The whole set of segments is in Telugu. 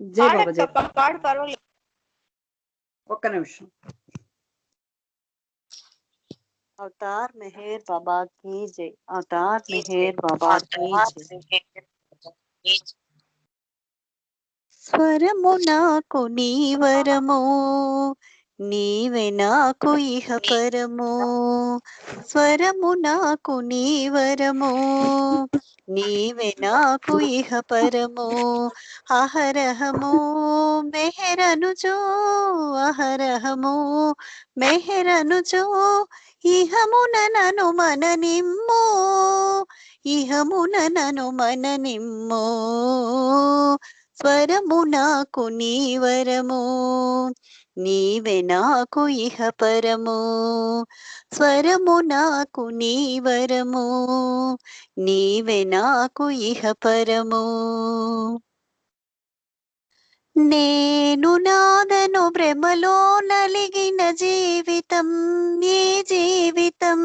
జై బాబా పాడొచ్చు జై అక్క, పాడు పర్వాలేదు. ఒక్క నిమిషం. అవతార్ మెహర్ బాబా కీ జై. అవతార్ మెహర్ బాబా కీ జై. స్వరము నాకు నీవరము నీవే నాకు ఇహ పరము. స్వరము నాకు నీవరము నీవే నాకు ఇహ పరము? అహరహము? మెహరనుచో అహరహము? మెహరనుచో ఇహమున నను మన నిమ్ము ఇహమున నను మన నిమ్ము స్వరము నాకు నీ వరము నీవే నాకు ఇహ పరము. స్వరము నాకు నీ వరము నీవే నాకు ఇహ పరము. నేను నాదను భ్రమలో నలిగిన జీవితం ఈ జీవితం.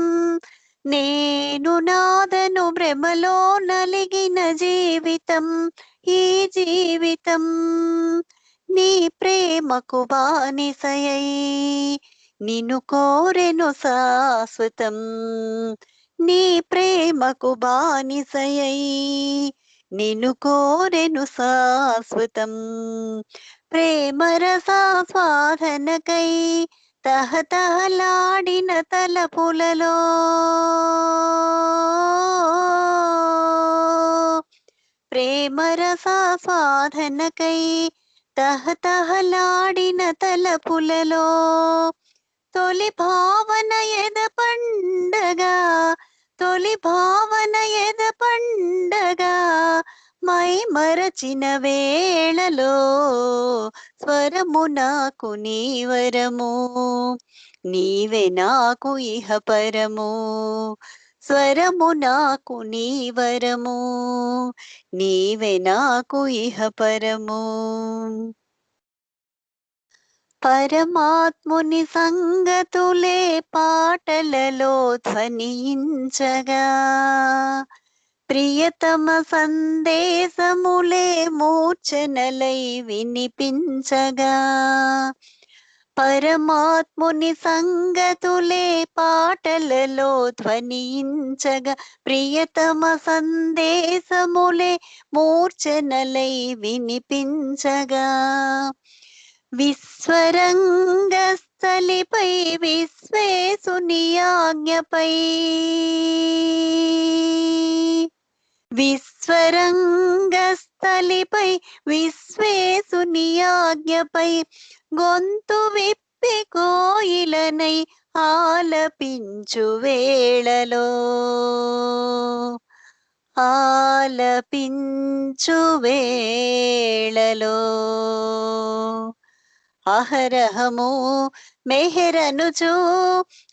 నేను నాదను భ్రమలో నలిగిన జీవితం ఈ జీవితం నీ ప్రేమకు బానిసయై. నిన్ను కోరెను శాశ్వతం నీ ప్రేమకు బానిసయై. నిన్ను కోరెను శాశ్వతం ప్రేమరసాస్వాదనకై తహతహలాడిన తలపులలో. ప్రేమరసాస్వాదనకై తహతహలాడిన తలపులలో తొలి భావన ఎద పండగా తొలి భావన ఎద పండగా మై మరచిన వేళలో స్వరము నాకు నీవరము నీవే నాకు ఇహ పరము. స్వరము నాకు నీ వరము నీవే నాకు ఇహ పరము పరమాత్ముని సంగతులే పాటలలో ధ్వనించగా ప్రియతమ సందేశములే మూర్ఛనలై వినిపించగా. పరమాత్ముని సంగతులే పాటలలో ధ్వనించగా ప్రియతమ సందేశములే మూర్ఛనలై వినిపించగా. విశ్వరంగస్థలిపై విశ్వేశుని ఆజ్ఞపై విశ్వరంగస్ తలిపై విశ్వేశుని ఆజ్ఞపై గొంతు విప్పి కోయిలనై ఆలపించు వేళలో. ఆలపించు వేళలో. అహరహము మెహరనుచు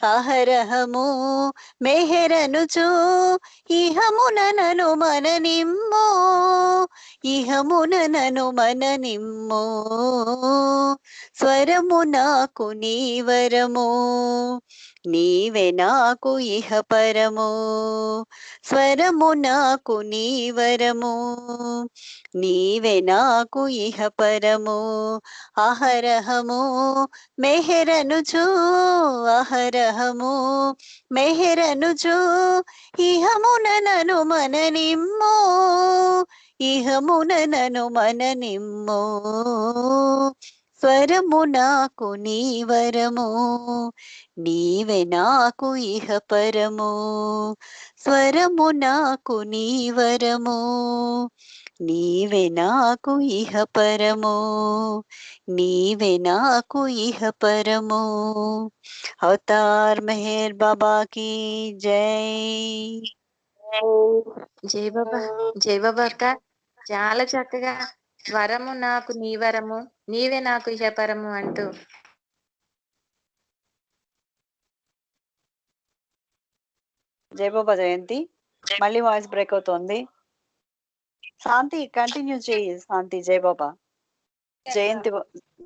అహరహము మెహరనుచు ఇహమున మననిమ్మో. ఇహమున నను మన నిమ్మో స్వరము నాకు నీవరము నీవే నాకు ఇహ పరము స్వరము నాకు నీవరము నీవే నాకు ఇహ పరము. అహరహము మెహరనుచు అహరహము మెహరనుచు ఇహమున నను మన నిమ్మో ఇహమున నను మన నిమ్మో స్వరము నాకు నీవరము నీవే నాకు ఇహ పరము. స్వరము నాకు నీవరము నీవే నాకు ఇహ పరము నీవే నాకు ఇహ పరము. అవతార్ మెహర్ బాబా की జై. జై బాబా. జై బాబా అక్క. చాలా చక్కగా వరము నాకు నీ వరము నీవే నాకు ఇహపరము అంటూ జై బాబా జయంతి. మళ్ళీ వాయిస్ బ్రేక్ అవుతోంది. శాంతి కంటిన్యూ చేయి శాంతి జై బాబా. జయంతి బా-